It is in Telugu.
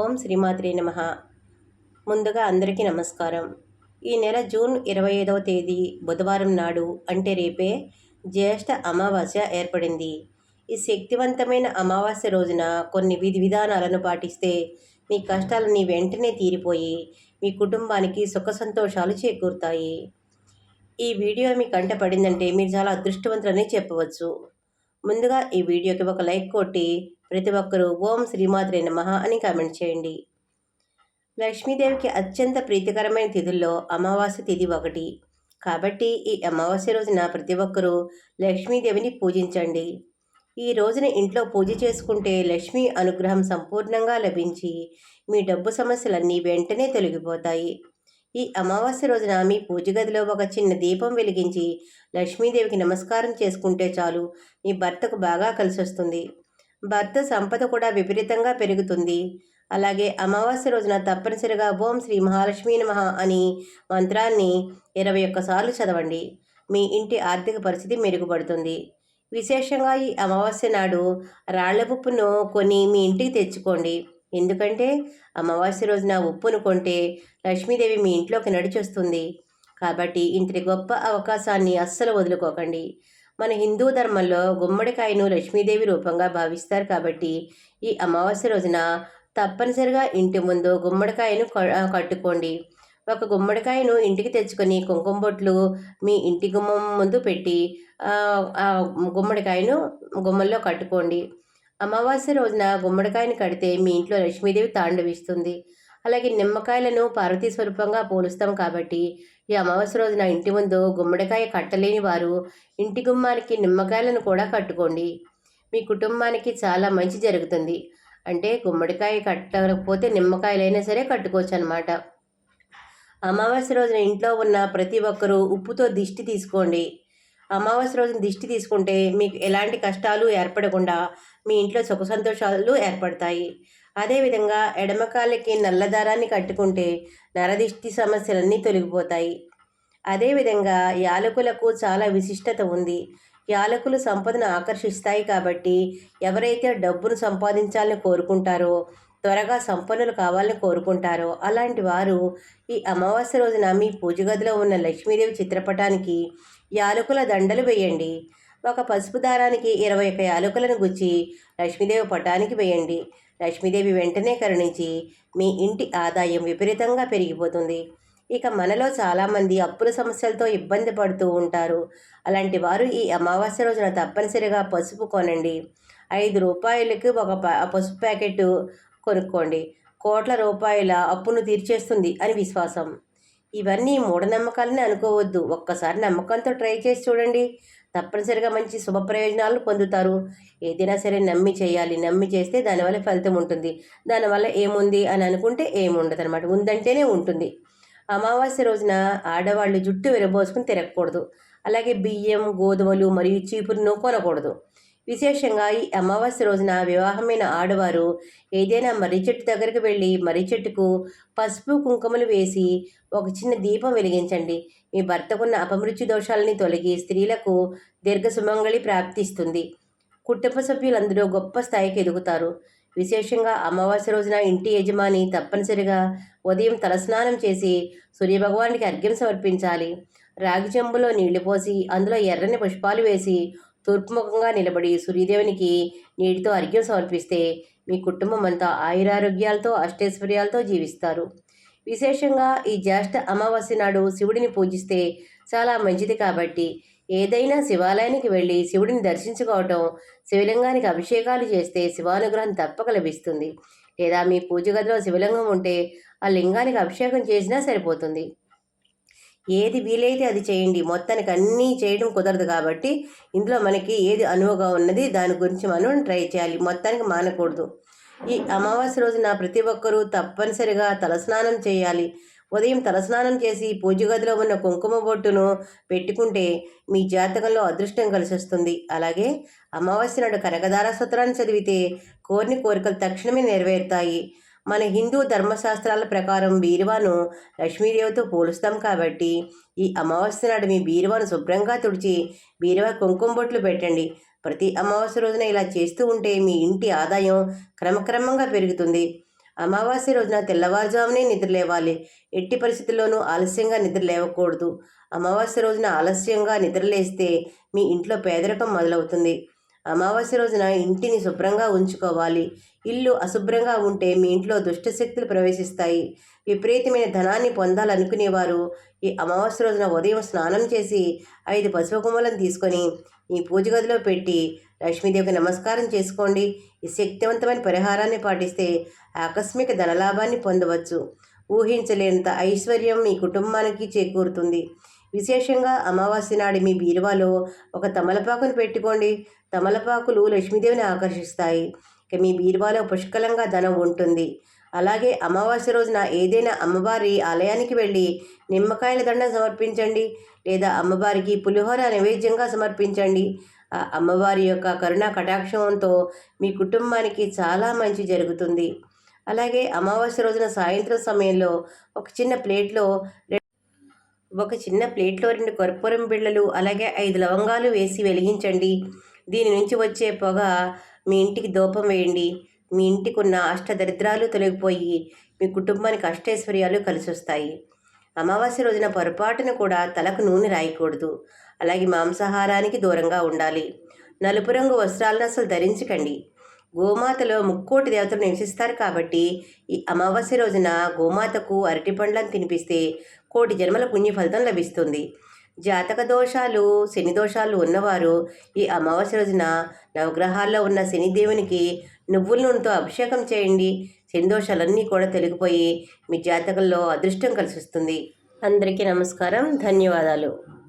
ఓం శ్రీమాత్రి నమ. ముందుగా అందరికీ నమస్కారం. ఈ నెల జూన్ ఇరవై ఐదవ తేదీ బుధవారం నాడు అంటే రేపే జ్యేష్ఠ అమావాస్య ఏర్పడింది. ఈ శక్తివంతమైన అమావాస్య రోజున కొన్ని విధి విధానాలను పాటిస్తే మీ కష్టాలన్నీ వెంటనే తీరిపోయి మీ కుటుంబానికి సుఖ సంతోషాలు చేకూరుతాయి. ఈ వీడియో మీ కంట పడిందంటే మీరు చాలా అదృష్టవంతులని చెప్పవచ్చు. ముందుగా ఈ వీడియోకి ఒక లైక్ కొట్టి ప్రతి ఒక్కరూ ఓం శ్రీమాత్రే నమ అని కామెంట్ చేయండి. లక్ష్మీదేవికి అత్యంత ప్రీతికరమైన తిథుల్లో అమావాస్య తిథి ఒకటి. కాబట్టి ఈ అమావాస్య రోజున ప్రతి ఒక్కరూ లక్ష్మీదేవిని పూజించండి. ఈ రోజున ఇంట్లో పూజ చేసుకుంటే లక్ష్మీ అనుగ్రహం సంపూర్ణంగా లభించి మీ డబ్బు సమస్యలన్నీ వెంటనే తొలగిపోతాయి. ఈ అమావాస్య రోజున మీ పూజ గదిలో ఒక చిన్న దీపం వెలిగించి లక్ష్మీదేవికి నమస్కారం చేసుకుంటే చాలు మీ భర్తకు బాగా కలిసి వస్తుంది భర్త సంపద కూడా విపరీతంగా పెరుగుతుంది. అలాగే అమావాస్య రోజున తప్పనిసరిగా ఓం శ్రీ మహాలక్ష్మీ నమ అని మంత్రాన్ని ఇరవై ఒక్కసార్లు చదవండి. మీ ఇంటి ఆర్థిక పరిస్థితి మెరుగుపడుతుంది. విశేషంగా ఈ అమావాస్య నాడు రాళ్ళపుప్పును కొని మీ ఇంటికి తెచ్చుకోండి. ఎందుకంటే అమావాస్య రోజున ఉప్పును కొంటే లక్ష్మీదేవి మీ ఇంట్లోకి నడిచొస్తుంది. కాబట్టి ఇంతటి గొప్ప అవకాశాన్ని అస్సలు వదులుకోకండి. మన హిందూ ధర్మంలో గుమ్మడికాయను లక్ష్మీదేవి రూపంగా భావిస్తారు కాబట్టి ఈ అమావాస్య రోజున తప్పనిసరిగా ఇంటి ముందు గుమ్మడికాయను కట్టుకోండి. ఒక గుమ్మడికాయను ఇంటికి తెచ్చుకొని కుంకుమ బొట్లు మీ ఇంటి గుమ్మం ముందు పెట్టి ఆ గుమ్మడికాయను గుమ్మల్లో కట్టుకోండి. అమావాస్య రోజున గుమ్మడికాయని కడితే మీ ఇంట్లో లక్ష్మీదేవి తాండవిస్తుంది. అలాగే నిమ్మకాయలను పార్వతీ స్వరూపంగా పోలుస్తాం కాబట్టి ఈ అమావాస్య రోజున ఇంటి ముందు గుమ్మడికాయ కట్టలేని వారు ఇంటి గుమ్మానికి నిమ్మకాయలను కూడా కట్టుకోండి. మీ కుటుంబానికి చాలా మంచి జరుగుతుంది. అంటే గుమ్మడికాయ కట్టకపోతే నిమ్మకాయలైనా సరే కట్టుకోవచ్చు అనమాట అమావాస్య రోజున ఇంట్లో ఉన్న ప్రతి ఒక్కరూ ఉప్పుతో దిష్టి తీసుకోండి. అమావాస్య రోజున దిష్టి తీసుకుంటే మీకు ఎలాంటి కష్టాలు ఏర్పడకుండా మీ ఇంట్లో సుఖ సంతోషాలు ఏర్పడతాయి. అదేవిధంగా ఎడమకాలకి నల్లదారాన్ని కట్టుకుంటే నరదిష్టి సమస్యలన్నీ తొలగిపోతాయి. అదేవిధంగా యాలకులకు చాలా విశిష్టత ఉంది. యాలకులు సంపదను ఆకర్షిస్తాయి కాబట్టి ఎవరైతే డబ్బును సంపాదించాలని కోరుకుంటారో త్వరగా సంపన్నులు కావాలని కోరుకుంటారో అలాంటి వారు ఈ అమావాస్య రోజున మీ పూజ గదిలో ఉన్న లక్ష్మీదేవి చిత్రపటానికి యాలకుల దండలు వేయండి. ఒక పసుపు దారానికి ఇరవై ఒక యాలకులను గుచ్చి లక్ష్మీదేవి పటానికి వేయండి. లక్ష్మీదేవి వెంటనే కరుణించి మీ ఇంటి ఆదాయం విపరీతంగా పెరిగిపోతుంది. ఇక మనలో చాలామంది అప్పుల సమస్యలతో ఇబ్బంది పడుతూ ఉంటారు. అలాంటి వారు ఈ అమావాస్య రోజున తప్పనిసరిగా పసుపు కొనండి. ఐదు రూపాయలకి ఒక పసుపు ప్యాకెట్ కొనుక్కోండి. కోట్ల రూపాయల అప్పును తీర్చేస్తుంది అని విశ్వాసం. ఇవన్నీ మూఢనమ్మకాలని అనుకోవద్దు. ఒక్కసారి నమ్మకంతో ట్రై చేసి చూడండి. తప్పనిసరిగా మంచి శుభ ప్రయోజనాలు పొందుతారు. ఏదైనా సరే నమ్మి చేయాలి. నమ్మి చేస్తే దానివల్ల ఫలితం ఉంటుంది. దానివల్ల ఏముంది అని అనుకుంటే ఏముండదు అనమాట ఉందంటేనే ఉంటుంది. అమావాస్య రోజున ఆడవాళ్ళు జుట్టు విరబోసుకుని తిరగకూడదు. అలాగే బియ్యం గోధుమలు మరియు చీపురును కొనకూడదు. విశేషంగా ఈ అమావాస్య రోజున వివాహమైన ఆడవారు ఏదైనా మర్రి చెట్టు దగ్గరికి వెళ్ళి మర్రి చెట్టుకు పసుపు కుంకుమలు వేసి ఒక చిన్న దీపం వెలిగించండి. మీ భర్తకున్న అపమృత్యు దోషాలని తొలగి స్త్రీలకు దీర్ఘ సుమంగళి ప్రాప్తిస్తుంది. కుటుంబ సభ్యులందరూ గొప్ప స్థాయికి ఎదుగుతారు. విశేషంగా అమావాస్య రోజున ఇంటి యజమాని తప్పనిసరిగా ఉదయం తలస్నానం చేసి సూర్యభగవానికి అర్ఘ్యం సమర్పించాలి. రాగి చెంబులో నీళ్ళు పోసి అందులో ఎర్రని పుష్పాలు వేసి తూర్పుముఖంగా నిలబడి సూర్యదేవునికి నీటితో అర్ఘ్యం సమర్పిస్తే మీ కుటుంబం అంతా ఆయురారోగ్యాలతో అష్టైశ్వర్యాలతో జీవిస్తారు. విశేషంగా ఈ జ్యేష్ఠ అమావాస్య నాడు శివుడిని పూజిస్తే చాలా మంచిది కాబట్టి ఏదైనా శివాలయానికి వెళ్ళి శివుడిని దర్శించుకోవటం శివలింగానికి అభిషేకాలు చేస్తే శివానుగ్రహం తప్పక లభిస్తుంది. లేదా మీ పూజ గదిలో శివలింగం ఉంటే ఆ లింగానికి అభిషేకం చేసినా సరిపోతుంది. ఏది వీలైతే అది చేయండి. మొత్తానికి అన్నీ చేయడం కుదరదు కాబట్టి ఇందులో మనకి ఏది అనువుగా ఉన్నది దాని గురించి మనం ట్రై చేయాలి. మొత్తానికి మానకూడదు. ఈ అమావాస్య రోజున ప్రతి ఒక్కరూ తప్పనిసరిగా తలస్నానం చేయాలి. ఉదయం తలస్నానం చేసి పూజ గదిలో ఉన్న కుంకుమ బొట్టును పెట్టుకుంటే మీ జాతకంలో అదృష్టం కలిసి వస్తుంది అలాగే అమావాస్య నాడు కనకదార సూత్రాన్ని చదివితే కోరిని కోరికలు తక్షణమే నెరవేరుతాయి. మన హిందూ ధర్మశాస్త్రాల ప్రకారం బీరువాను లక్ష్మీదేవితో పోలుస్తాం కాబట్టి ఈ అమావాస్య నాడు మీ బీరువాను శుభ్రంగా తుడిచి బీరువా కుంకుమ బొట్లు పెట్టండి. ప్రతి అమావాస్య రోజున ఇలా చేస్తూ ఉంటే మీ ఇంటి ఆదాయం క్రమక్రమంగా పెరుగుతుంది. అమావాస్య రోజున తెల్లవారుజామునే నిద్ర లేవాలి. ఎట్టి పరిస్థితుల్లోనూ ఆలస్యంగా నిద్ర లేవకూడదు. అమావాస్య రోజున ఆలస్యంగా నిద్రలేస్తే మీ ఇంట్లో పేదరికం మొదలవుతుంది. అమావాస్య రోజున ఇంటిని శుభ్రంగా ఉంచుకోవాలి. ఇల్లు అశుభ్రంగా ఉంటే మీ ఇంట్లో దుష్టశక్తులు ప్రవేశిస్తాయి. విపరీతమైన ధనాన్ని పొందాలనుకునేవారు. ఈ అమావాస్య రోజున ఉదయం స్నానం చేసి ఐదు పసుపు కొమ్మలను తీసుకొని మీ పూజ గదిలో పెట్టి లక్ష్మీదేవికి నమస్కారం చేసుకోండి. ఈ శక్తివంతమైన పరిహారాన్ని పాటిస్తే ఆకస్మిక ధనలాభాన్ని పొందవచ్చు. ఊహించలేనంత ఐశ్వర్యం మీ కుటుంబానికి చేకూరుతుంది. విశేషంగా అమావాస్య నాడు మీ బీరువాలో ఒక తమలపాకును పెట్టుకోండి. తమలపాకులు లక్ష్మీదేవిని ఆకర్షిస్తాయి. ఇక మీ బీరువాలో పుష్కలంగా ధనం ఉంటుంది. అలాగే అమావాస్య రోజున ఏదైనా అమ్మవారి ఆలయానికి వెళ్ళి నిమ్మకాయల దండ సమర్పించండి లేదా అమ్మవారికి పులిహోర నైవేద్యంగా సమర్పించండి. ఆ అమ్మవారి యొక్క కరుణా కటాక్షంతో మీ కుటుంబానికి చాలా మంచి జరుగుతుంది. అలాగే అమావాస్య రోజున సాయంత్రం సమయంలో ఒక చిన్న ప్లేట్లో ఒక చిన్న ప్లేట్లో రెండు కర్పూరం బిళ్ళలు అలాగే ఐదు లవంగాలు వేసి వెలిగించండి. దీని నుంచి వచ్చే పొగ మీ ఇంటికి దూపం వేయండి. మీ ఇంటికి ఉన్న అష్టదరిద్రాలు తొలగిపోయి మీ కుటుంబానికి అష్టైశ్వర్యాలు కలిసి వస్తాయి అమావాస్య రోజున పొరపాటున కూడా తలకు నూనె రాయకూడదు. అలాగే మాంసాహారానికి దూరంగా ఉండాలి. నలుపు రంగు వస్త్రాలను అసలు ధరించకండి. గోమాతలో ముక్కోటి దేవతలు నివసిస్తారు కాబట్టి ఈ అమావాస్య రోజున గోమాతకు అరటి పండ్లను తినిపిస్తే కోటి జన్మల పుణ్య ఫలితం లభిస్తుంది. జాతక దోషాలు శని దోషాలు ఉన్నవారు ఈ అమావాస్య రోజున నవగ్రహాల్లో ఉన్న శనిదేవునికి నువ్వుల నూనెతో అభిషేకం చేయండి. శని దోషాలన్నీ కూడా తొలగిపోయి మీ జాతకంలో అదృష్టం కలిసి వస్తుంది. అందరికీ నమస్కారం. ధన్యవాదాలు.